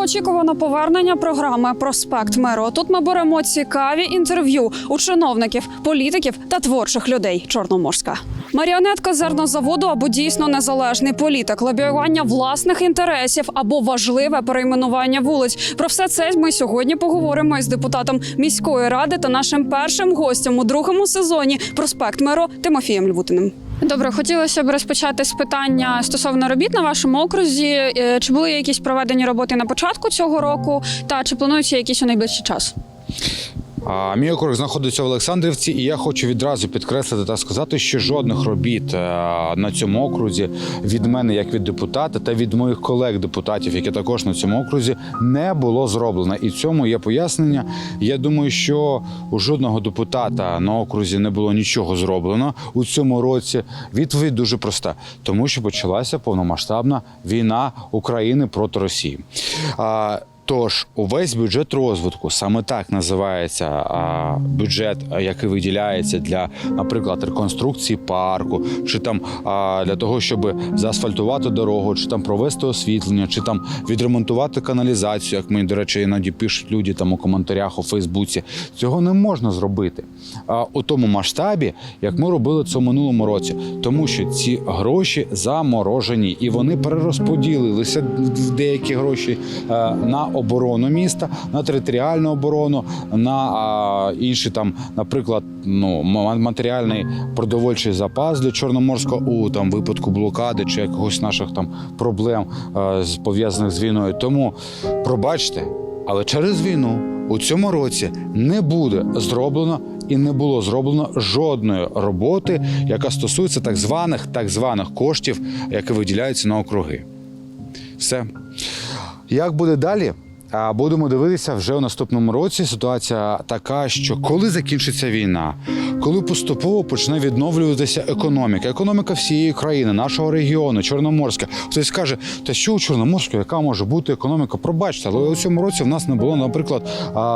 довгоочікуване повернення програми Проспект миру. Тут ми беремо цікаві інтерв'ю у чиновників, політиків та творчих людей. Чорноморська маріонетка зернозаводу або дійсно незалежний політик, лобіювання власних інтересів або важливе перейменування вулиць. Про все це ми сьогодні поговоримо із депутатом міської ради та нашим першим гостем у другому сезоні Проспект миру Тимофієм Львутиним. Добре, хотілося б розпочати з питання стосовно робіт на вашому окрузі. Е, Чи були якісь проведені роботи на початку цього року, та чи плануються якісь у найближчий час? Мій округ знаходиться в Олександрівці, і я хочу відразу підкреслити та сказати, що жодних робіт е, на цьому окрузі від мене, як від депутата, та від моїх колег-депутатів, які також на цьому окрузі, не було зроблено. І цьому є пояснення. Я думаю, що у жодного депутата на окрузі не було нічого зроблено у цьому році. Відповідь дуже проста, тому що почалася повномасштабна війна України проти Росії. А, Тож увесь бюджет розвитку саме так називається а, бюджет, який виділяється для, наприклад, реконструкції парку, чи там а, для того, щоб заасфальтувати дорогу, чи там провести освітлення, чи там відремонтувати каналізацію, як мені, до речі, іноді пишуть люди там у коментарях у Фейсбуці. Цього не можна зробити а, у тому масштабі, як ми робили це в минулому році, тому що ці гроші заморожені і вони перерозподілилися деякі гроші е, на оборону міста, на територіальну оборону, на інші там, наприклад, ну матеріальний продовольчий запас для чорноморського у там випадку блокади чи якогось наших там проблем е, з- пов'язаних з війною. Тому пробачте, але через війну у цьому році не буде зроблено. І не було зроблено жодної роботи, яка стосується так званих так званих коштів, які виділяються на округи. Все. Як буде далі? А будемо дивитися вже у наступному році. Ситуація така, що коли закінчиться війна, коли поступово почне відновлюватися економіка, економіка всієї країни, нашого регіону, Чорноморська. Хтось скаже, та що у Чорноморську, яка може бути економіка? Пробачте, але у цьому році в нас не було, наприклад,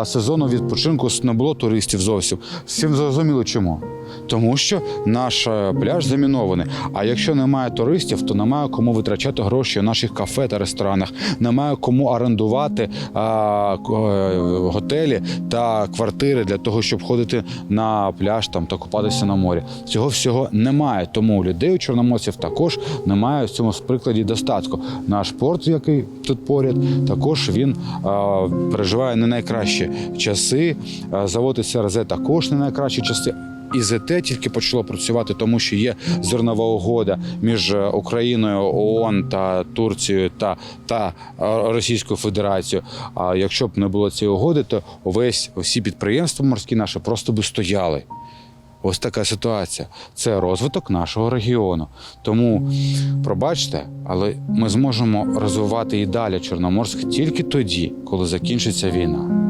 сезону відпочинку, не було туристів зовсім. Всім зрозуміло чому. Тому що наш е, пляж замінований. А якщо немає туристів, то немає кому витрачати гроші у наших кафе та ресторанах, немає кому орендувати а, е, готелі та квартири для того, щоб ходити на пляж там та купатися на морі. Цього всього немає. Тому у людей у чорноморців також немає в цьому прикладі достатку. Наш порт, який тут поряд, також він а, переживає не найкращі часи. Завод СРЗ також не найкращі часи. І ЗТ тільки почало працювати, тому що є зернова угода між е, Україною, ООН та Турцією та, та е, Російською Федерацією. А якщо б не було цієї угоди, то увесь всі підприємства морські наші просто би стояли. Ось така ситуація. Це розвиток нашого регіону. Тому пробачте, але ми зможемо розвивати і далі Чорноморськ тільки тоді, коли закінчиться війна.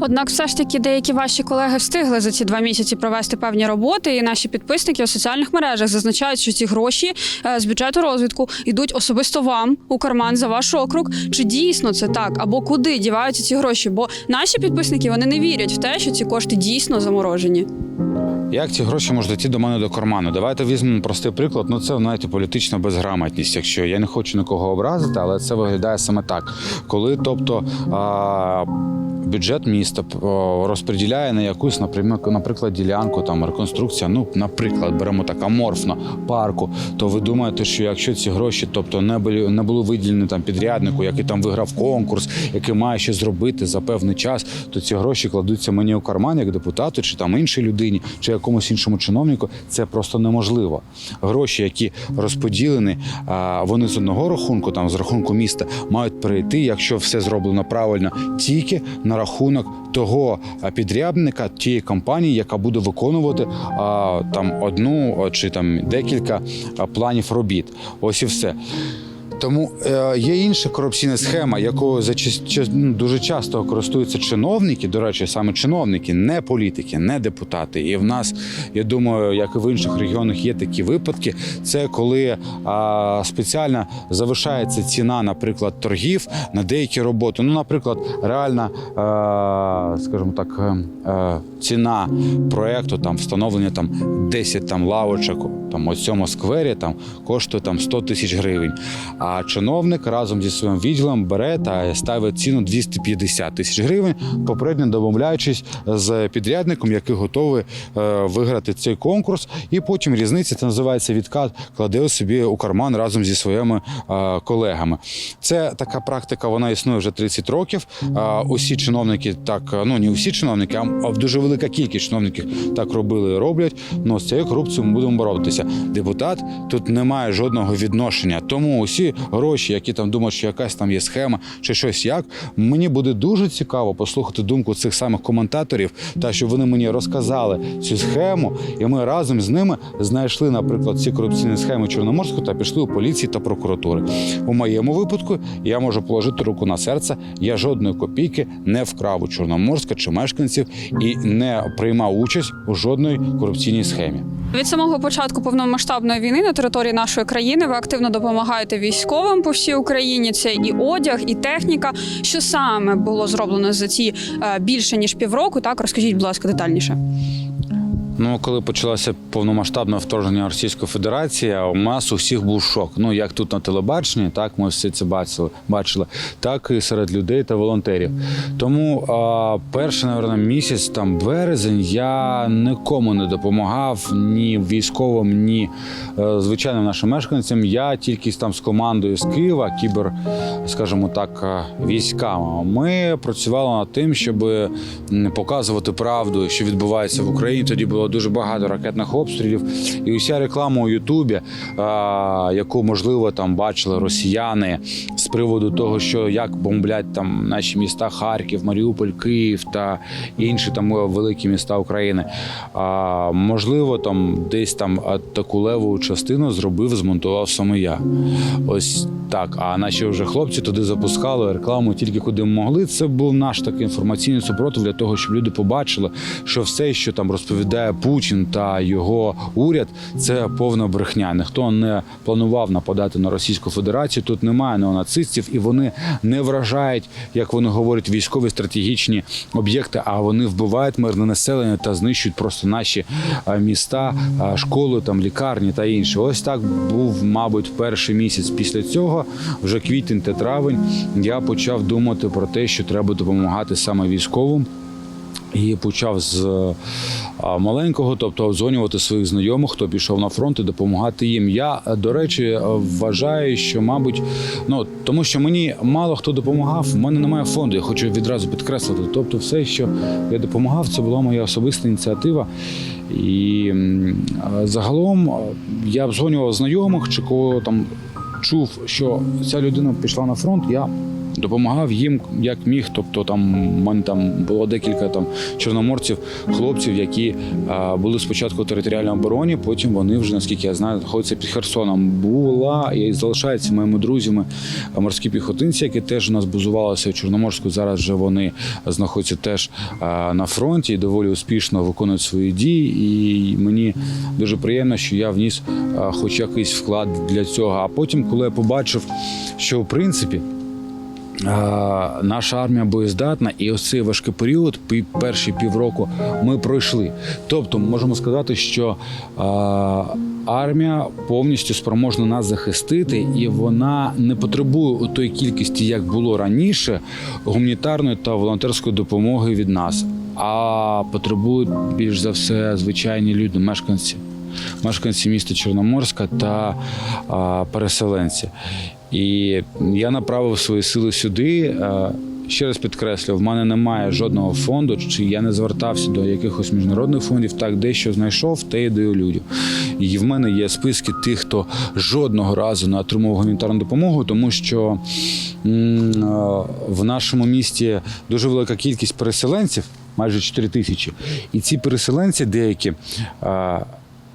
Однак, все ж таки, деякі ваші колеги встигли за ці два місяці провести певні роботи, і наші підписники у соціальних мережах зазначають, що ці гроші е, з бюджету розвитку йдуть особисто вам у карман за ваш округ. Чи дійсно це так? Або куди діваються ці гроші? Бо наші підписники вони не вірять в те, що ці кошти дійсно заморожені. Як ці гроші можуть йти до мене до карману? Давайте візьмемо простий приклад. Ну це навіть політична безграмотність. Якщо я не хочу нікого образити, але це виглядає саме так. Коли, тобто. А... Бюджет міста розподіляє на якусь, наприклад, ділянку там реконструкція. Ну, наприклад, беремо так аморфно парку. То ви думаєте, що якщо ці гроші, тобто не були не були виділені там підряднику, який там виграв конкурс, який має ще зробити за певний час, то ці гроші кладуться мені у карман як депутату, чи там іншій людині, чи якомусь іншому чиновнику. Це просто неможливо. Гроші, які розподілені, вони з одного рахунку, там з рахунку міста, мають перейти, якщо все зроблено правильно, тільки на рахунок того підрядника, тієї компанії, яка буде виконувати а, там одну чи там декілька планів робіт. Ось і все. Тому е, є інша корупційна схема, якою за ну, дуже часто користуються чиновники. До речі, саме чиновники, не політики, не депутати. І в нас, я думаю, як і в інших регіонах, є такі випадки. Це коли а, спеціально завишається ціна, наприклад, торгів на деякі роботи. Ну, наприклад, реальна, е, скажімо так, е, е, ціна проекту там встановлення там 10 там лавочок там у цьому сквері там коштує там 100 тисяч гривень. А чиновник разом зі своїм відділом бере та ставить ціну 250 тисяч гривень, попередньо домовляючись з підрядником, який готовий е, виграти цей конкурс. І потім різниця це називається відкат, кладе собі у карман разом зі своїми е, колегами. Це така практика, вона існує вже 30 років. А усі чиновники так, е, ну не усі чиновники, а дуже велика кількість чиновників так робили і роблять. Ну з цією корупцією ми будемо боротися. Депутат тут не має жодного відношення. Тому усі гроші, які там думають, що якась там є схема чи щось як. Мені буде дуже цікаво послухати думку цих самих коментаторів, та щоб вони мені розказали цю схему, і ми разом з ними знайшли, наприклад, ці корупційні схеми Чорноморську та пішли у поліції та прокуратури. У моєму випадку я можу положити руку на серце. Я жодної копійки не вкрав у Чорноморська чи мешканців і не приймав участь у жодної корупційній схемі. Від самого початку повномасштабної війни на території нашої країни ви активно допомагаєте військовим по всій Україні. Це і одяг, і техніка. Що саме було зроблено за ці е, більше ніж півроку? Так розкажіть, будь ласка, детальніше. Ну, коли почалося повномасштабне вторгнення Російської Федерації, у нас у всіх був шок. Ну як тут на телебаченні, так ми всі це бачили, бачили, так і серед людей та волонтерів. Тому а, перший, напевно, місяць, там березень, я нікому не допомагав ні військовим, ні е, звичайним нашим мешканцям. Я тільки там з командою з Києва, кібер, скажімо так, е, військами. Ми працювали над тим, щоб показувати правду, що відбувається в Україні. Тоді було дуже багато ракетних обстрілів, і уся реклама у Ютубі, яку можливо там бачили росіяни з приводу того, що як бомблять там наші міста Харків, Маріуполь, Київ та інші там великі міста України. А, можливо, там десь там таку леву частину зробив, змонтував саме я. Ось так. А наші вже хлопці туди запускали рекламу тільки куди могли. Це був наш такий інформаційний супротив для того, щоб люди побачили, що все, що там розповідає Путін та його уряд, це повна брехня. Ніхто не планував нападати на Російську Федерацію. Тут немає неонацистів, і вони не вражають, як вони говорять, військові стратегічні об'єкти, а вони вбивають мирне населення та знищують просто наші міста, школи, там лікарні та інше. Ось так був, мабуть, перший місяць після цього, вже квітень та травень. Я почав думати про те, що треба допомагати саме військовим. І почав з маленького, тобто обдзвонювати своїх знайомих, хто пішов на фронт і допомагати їм. Я, е, до речі, е, вважаю, що, мабуть, ну тому що мені мало хто допомагав, в мене немає фонду. Я хочу відразу підкреслити. Тобто, все, що я допомагав, це була моя особиста ініціатива. І загалом я обдзвонював знайомих, чи кого там чув, що ця людина пішла на фронт. Я допомагав їм як міг. Тобто там у мене там було декілька там чорноморців, хлопців, які а, були спочатку в територіальній обороні, потім вони вже, наскільки я знаю, знаходяться під Херсоном. Була і залишаються моїми друзями морські піхотинці, які теж у нас базувалися в Чорноморську. Зараз вже вони знаходяться теж а, на фронті і доволі успішно виконують свої дії. І мені дуже приємно, що я вніс а, хоч якийсь вклад для цього. А потім, коли я побачив, що в принципі. Наша армія боєздатна, і ось цей важкий період, перші півроку, ми пройшли. Тобто, можемо сказати, що армія повністю спроможна нас захистити, і вона не потребує у той кількості, як було раніше, гуманітарної та волонтерської допомоги від нас, а потребують більш за все звичайні люди, мешканці. Мешканці міста Чорноморська та а, переселенці. І я направив свої сили сюди. Е, Ще раз підкреслю, в мене немає жодного фонду, чи я не звертався до якихось міжнародних фондів. Так, дещо знайшов, те й даю людям. І в мене є списки тих, хто жодного разу не отримав гуманітарну допомогу, тому що е, в нашому місті дуже велика кількість переселенців, майже 4 тисячі. І ці переселенці деякі.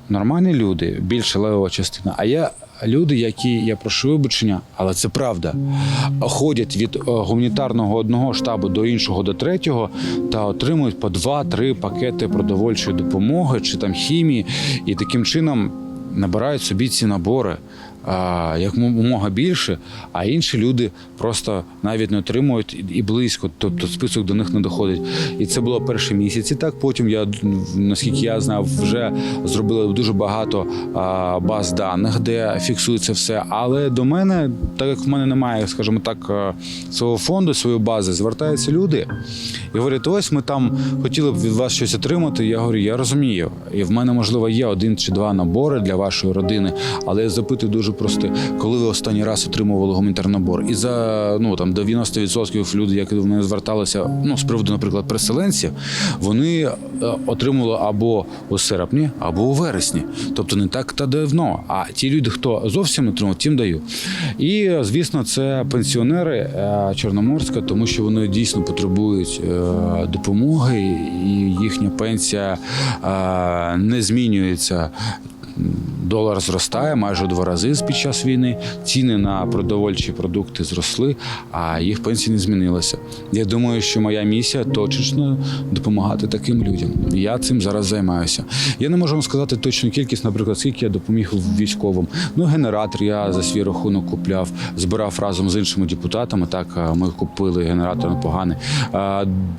Нормальні люди, більше левова частина. А є люди, які я прошу вибачення, але це правда. Ходять від е, гуманітарного одного штабу до іншого, до третього, та отримують по два-три пакети продовольчої допомоги чи там хімії, і таким чином набирають собі ці набори. А, як мога більше, а інші люди просто навіть не отримують і- близько, тобто список до них не доходить. І це було перші місяці. Так потім я наскільки я знав, вже зробили дуже багато баз даних, де фіксується все. Але до мене, так як в мене немає, скажімо так, свого фонду, своєї бази, звертаються люди і говорять: ось ми там хотіли б від вас щось отримати. Я говорю, я розумію. І в мене можливо є один чи два набори для вашої родини, але я запитую дуже просто, коли ви останній раз отримували гуманітарний набор. І за ну там до 90% люди, які до мене зверталися, ну з приводу, наприклад, переселенців, вони е, отримували або у серпні, або у вересні. Тобто не так та давно. А ті люди, хто зовсім не отримав, тим даю. І звісно, це пенсіонери е, Чорноморська, тому що вони дійсно потребують е, допомоги, і їхня пенсія не змінюється. Долар зростає майже у два рази під час війни. Ціни на продовольчі продукти зросли, а їх пенсії не змінилися. Я думаю, що моя місія точечно допомагати таким людям. Я цим зараз займаюся. Я не можу вам сказати точну кількість, наприклад, скільки я допоміг військовим. Ну, генератор я за свій рахунок купляв, збирав разом з іншими депутатами. Так ми купили генератор непоганий.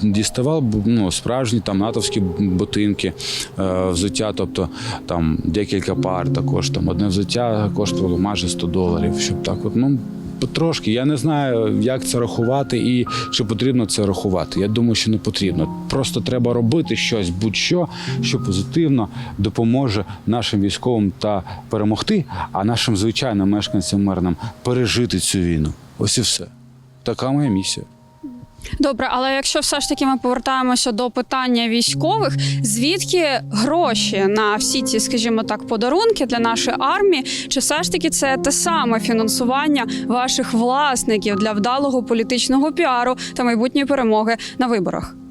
Діставав ну, справжні там натовські ботинки, е, взуття, тобто там декілька пар також. Там одне взуття коштувало майже 100 доларів. Щоб так, от ну. Потрошки я не знаю, як це рахувати і чи потрібно це рахувати. Я думаю, що не потрібно. Просто треба робити щось, будь-що, що позитивно допоможе нашим військовим та перемогти, а нашим звичайним мешканцям мирним пережити цю війну. Ось і все. Така моя місія. Добре, але якщо все ж таки ми повертаємося до питання військових, звідки гроші на всі ці, скажімо так, подарунки для нашої армії, чи все ж таки це те саме фінансування ваших власників для вдалого політичного піару та майбутньої перемоги на виборах?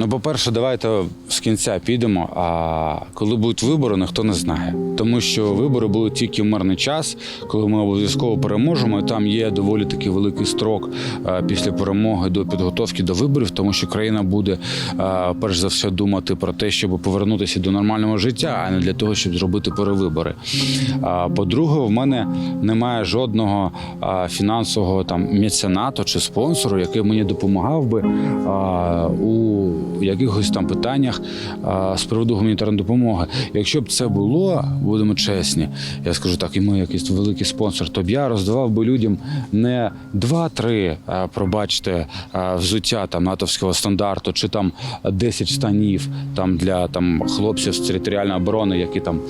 Ну, по-перше, давайте з кінця підемо. А коли будуть вибори, ніхто не знає. Тому що вибори будуть тільки в мирний час, коли ми обов'язково переможемо. І там є доволі таки великий строк після перемоги до підготовки до виборів, тому що країна буде перш за все думати про те, щоб повернутися до нормального життя, а не для того, щоб зробити перевибори. А по-друге, в мене немає жодного фінансового там меценату чи спонсору, який мені допомагав би у якихось там питаннях з приводу гуманітарної допомоги. Якщо б це було, будемо чесні, я скажу так, і ми якийсь великий спонсор, то б я роздавав би людям не два-три, пробачте, а, взуття там натовського стандарту, чи там 10 станів там для там хлопців з територіальної оборони, які там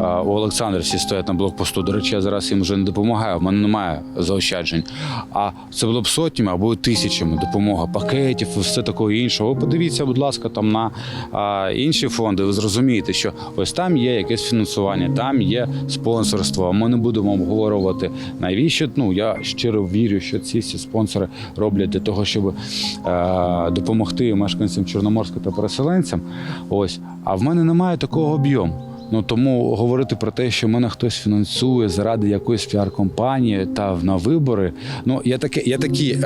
а, у Олександрівці стоять на блокпосту. До речі, я зараз їм вже не допомагаю. В мене немає заощаджень. А це було б сотнями або тисячами допомога пакетів, все такого іншого. Ви подивіться, будь ласка, там на а, інші фонди. Ви зрозумієте, що ось там є якесь фінансування, там є спонсорство. Ми не будемо обговорювати навіщо. Ну я щиро вірю, що ці всі спонсори роблять для того, щоб а, допомогти мешканцям Чорноморська та переселенцям. Ось, а в мене немає такого об'єму. Ну тому говорити про те, що мене хтось фінансує заради якоїсь піар-компанії та на вибори. Ну я таке, я такі е,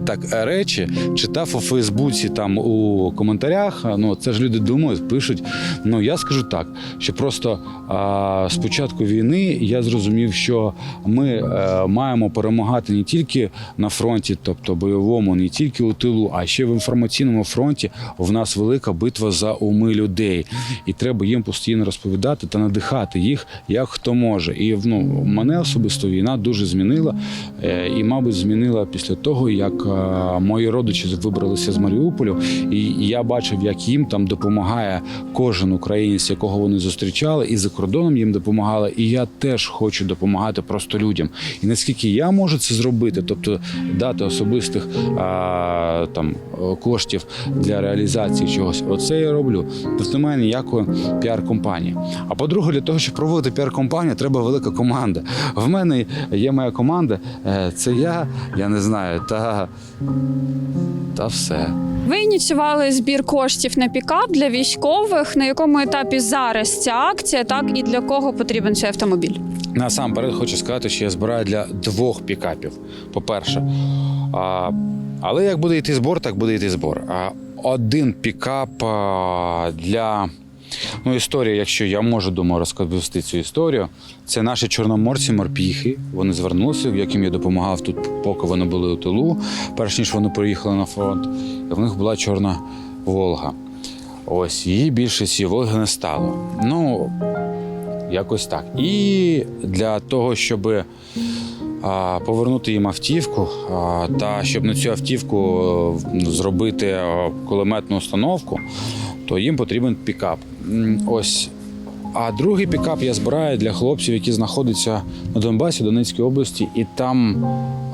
так речі читав у Фейсбуці там у коментарях. Ну це ж люди думають, пишуть. Ну я скажу так, що просто е, з початку війни я зрозумів, що ми е, маємо перемагати не тільки на фронті, тобто бойовому, не тільки у тилу, а ще в інформаційному фронті. В нас велика битва за уми людей, і треба їм постійно розповідати та надихати їх, як хто може. І ну, мене особисто війна дуже змінила, е, і, мабуть, змінила після того, як е, мої родичі вибралися з Маріуполю, і я бачив, як їм там допомагає кожен українець, якого вони зустрічали, і за кордоном їм допомагали. І я теж хочу допомагати просто людям. І наскільки я можу це зробити, тобто дати особистих а, там коштів для реалізації чогось, оце я роблю. Тут немає ніякої піар-компанії. А по-друге, для того, щоб проводити піар-компанію, треба велика команда. В мене є моя команда, е, це я, я не знаю, та, та все. Ви ініціювали збір коштів на пікап для військових. На якому етапі зараз ця акція? Так і для кого потрібен цей автомобіль? Насамперед хочу сказати, що я збираю для двох пікапів. По-перше, а, але як буде йти збор, так буде йти збор. А один пікап а, для Ну, історія, якщо я можу думаю, розповісти цю історію, це наші чорноморці морпіхи. Вони звернулися, яким я допомагав тут, поки вони були у тилу, перш ніж вони приїхали на фронт. В них була чорна Волга. Ось її більше цієї Волги не стало. Ну, якось так. І для того, щоб повернути їм автівку, та щоб на цю автівку зробити кулеметну установку, то їм потрібен пікап. Ось. А другий пікап я збираю для хлопців, які знаходяться на Донбасі, Донецькій області, і там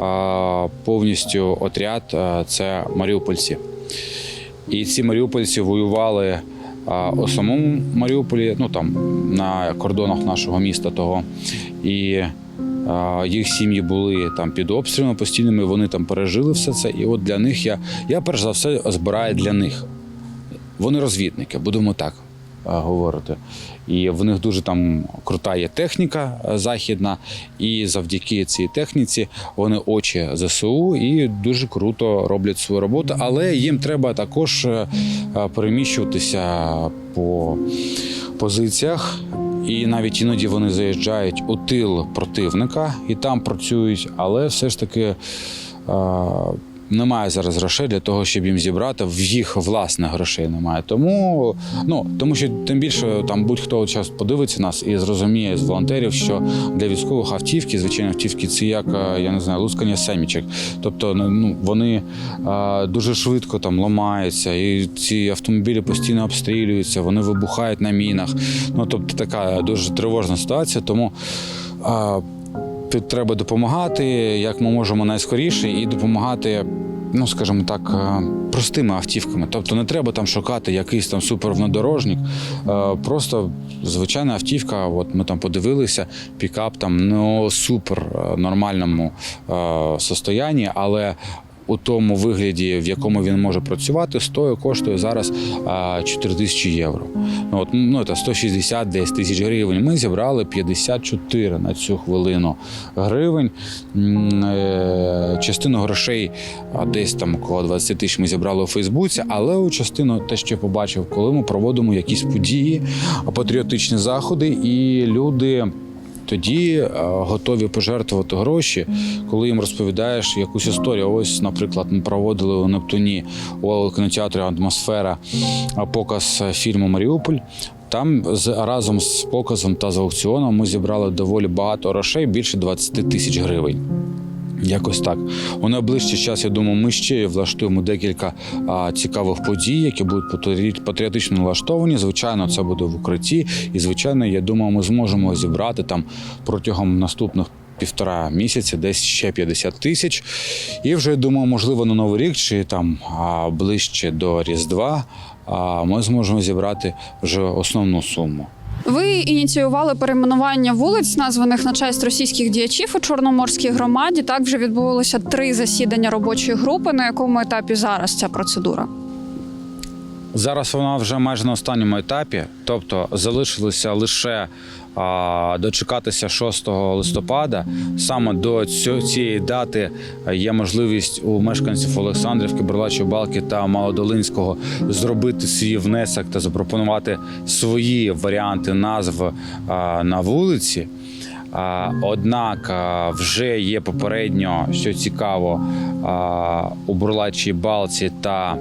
а, повністю отряд а, це маріупольці. І ці маріупольці воювали а, у самому Маріуполі, ну там на кордонах нашого міста того. І а, їх сім'ї були там під обстрілами постійними, вони там пережили все це. І от для них я, я перш за все збираю для них. Вони розвідники, будемо так е, говорити. І в них дуже там крута є техніка е, західна, і завдяки цій техніці вони очі ЗСУ і дуже круто роблять свою роботу. Але їм треба також е, переміщуватися по позиціях. І навіть іноді вони заїжджають у тил противника і там працюють, але все ж таки. Е, немає зараз грошей для того, щоб їм зібрати. В їх власних грошей немає. Тому ну тому, що тим більше там будь-хто час подивиться нас і зрозуміє з волонтерів, що для військових автівки, звичайно, автівки це як е, я не знаю, лускання семічок. Тобто, ну вони а, дуже швидко там ламаються, і ці автомобілі постійно обстрілюються, вони вибухають на мінах. Ну тобто така дуже тривожна ситуація. Тому. А, Треба допомагати, як ми можемо найскоріше, і допомагати, ну скажімо так, е, простими автівками. Тобто не треба там шукати якийсь там супервнодорожник. е, Просто звичайна автівка. От ми там подивилися, пікап там не супер е, нормальному состоянні, але. У тому вигляді, в якому він може працювати, стоїть коштує зараз а, 4 тисячі євро. Ну, от, ну, це 160 десь тисяч гривень. Ми зібрали 54 на цю хвилину гривень. Е, Частину грошей, десь там около 20 тисяч ми зібрали у Фейсбуці, але у частину те, що я побачив, коли ми проводимо якісь події, патріотичні заходи, і люди. Тоді е, готові пожертвувати гроші, коли їм розповідаєш якусь історію. Ось, наприклад, ми проводили у Нептуні у кінотеатрі Атмосфера е, показ фільму Маріуполь. Там з разом з показом та з аукціоном ми зібрали доволі багато грошей, більше 20 тисяч гривень. Якось так. У найближчий час, я думаю, ми ще влаштуємо декілька а, цікавих подій, які будуть патрі- патріотично налаштовані. Звичайно, це буде в укритті. І, звичайно, я думаю, ми зможемо зібрати там протягом наступних. Півтора місяця, десь ще 50 тисяч. І вже я думаю, можливо, на Новий рік чи там а, ближче до Різдва а, ми зможемо зібрати вже основну суму. Ви ініціювали перейменування вулиць, названих на честь російських діячів у Чорноморській громаді. Так вже відбулося три засідання робочої групи. На якому етапі зараз ця процедура? Зараз вона вже майже на останньому етапі, тобто залишилися лише дочекатися 6 листопада. Саме до цієї дати є можливість у мешканців Олександрівки, Бурлачої Балки та Малодолинського зробити свій внесок та запропонувати свої варіанти назв а, на вулиці. Однак вже є попередньо, що цікаво, у Бурлачій Балці та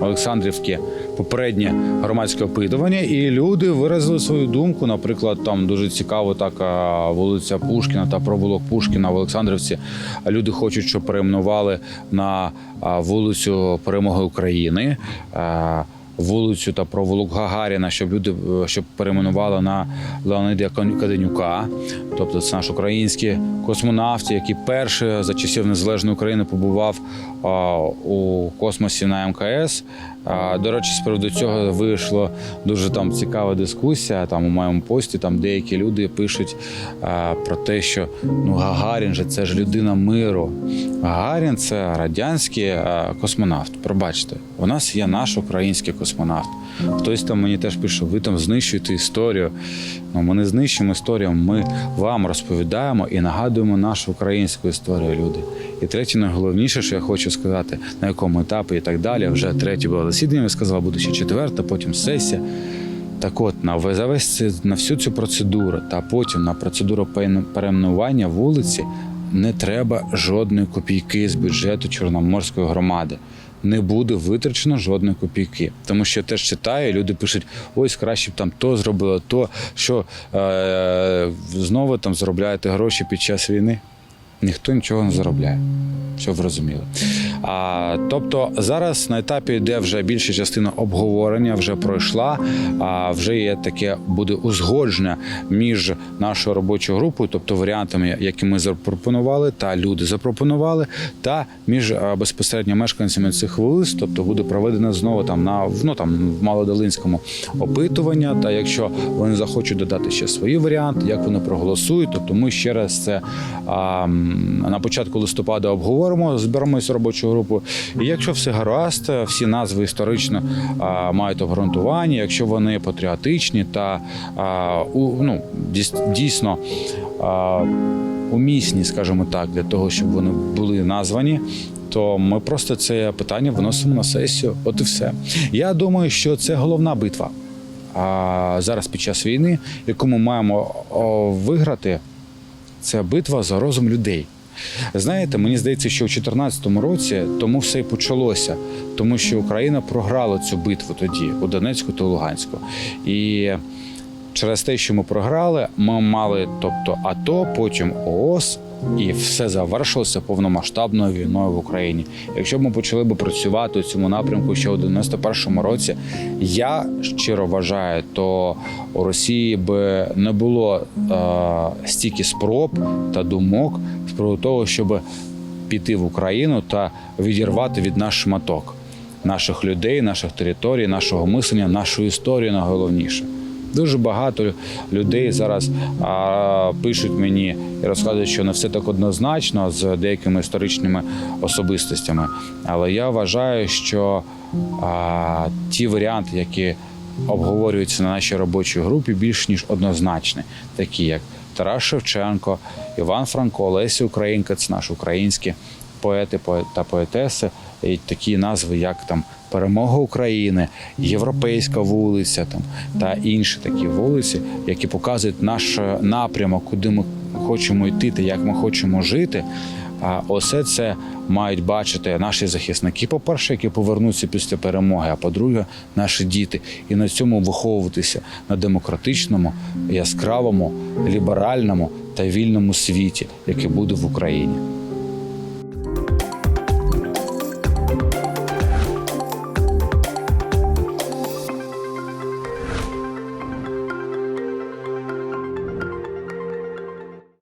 Олександрівки попереднє громадське опитування, і люди виразили свою думку. Наприклад, там дуже цікаво, так вулиця Пушкіна та провулок Пушкіна в Олександрівці. Люди хочуть, щоб перейменували на вулицю Перемоги України. Вулицю та провулок Гагаріна, щоб люди е, щоб перейменували на Леонида Каденюка, тобто це наш український космонавт, який перший за часів незалежної України побував у космосі на МКС. До речі, з приводу цього вийшла дуже там цікава дискусія. Там у моєму пості там деякі люди пишуть а, про те, що ну Гагарін же це ж людина миру. Гагарін це радянський а, космонавт. Пробачте, у нас є наш український космонавт. Хтось там мені теж пише, ви там знищуєте історію. Ну, ми не знищуємо історію, ми вам розповідаємо і нагадуємо нашу українську історію, люди. І третє, найголовніше, що я хочу сказати, на якому етапі і так далі. Вже третє було засідання, я сказала, буде ще четверта, потім сесія. Так от, на за весь це- на всю цю процедуру та потім на процедуру переймену- перейменування вулиці не треба жодної копійки з бюджету Чорноморської громади. Не буде витрачено жодної копійки. Тому що я теж читаю, люди пишуть: ось краще б там то зробило, то що е, знову там заробляєте гроші під час війни. Ніхто нічого не заробляє, щоб ви розуміли. А, тобто зараз на етапі, де вже більша частина обговорення вже пройшла, а вже є таке буде узгодження між нашою робочою групою, тобто варіантами, які ми запропонували, та люди запропонували, та між безпосередньо мешканцями цих вулиць, тобто буде проведено знову там на ну там в Малодолинському опитування. Та якщо вони захочуть додати ще свої варіанти, як вони проголосують, тобто ми ще раз це а, на початку листопада обговоримо, зберемося робочою групою. І якщо все гаразд, всі назви історично а, мають обґрунтування, якщо вони патріотичні та а, у, ну, дійс- дійсно. А, умісні, скажімо так, для того, щоб вони були названі. То ми просто це питання виносимо на сесію. От і все. Я думаю, що це головна битва. А зараз під час війни, яку ми маємо виграти, це битва за розум людей. Знаєте, мені здається, що у 2014 році тому все і почалося, тому що Україна програла цю битву тоді у Донецьку та Луганську. І через те, що ми програли, ми мали тобто АТО, потім ООС, і все завершилося повномасштабною війною в Україні. Якщо б ми почали б працювати у цьому напрямку ще у 91-му році, я щиро вважаю, то у Росії би не було е, стільки спроб та думок приводу того, щоб піти в Україну та відірвати від нас шматок наших людей, наших територій, нашого мислення, нашу історію найголовніше. Дуже багато людей зараз а, пишуть мені і розказують, що не все так однозначно з деякими історичними особистостями. Але я вважаю, що а, ті варіанти, які обговорюються на нашій робочій групі, більш ніж однозначні, такі як Тарас Шевченко, Іван Франко, Лесі Українка, це наші українські поети та поетеси, і такі назви, як там Перемога України, Європейська вулиця там та інші такі вулиці, які показують наш е, напрямок, куди ми хочемо йти та як ми хочемо жити. А усе це мають бачити наші захисники, по-перше, які повернуться після перемоги, а по-друге, наші діти, і на цьому виховуватися на демократичному, яскравому, ліберальному та вільному світі, який буде в Україні.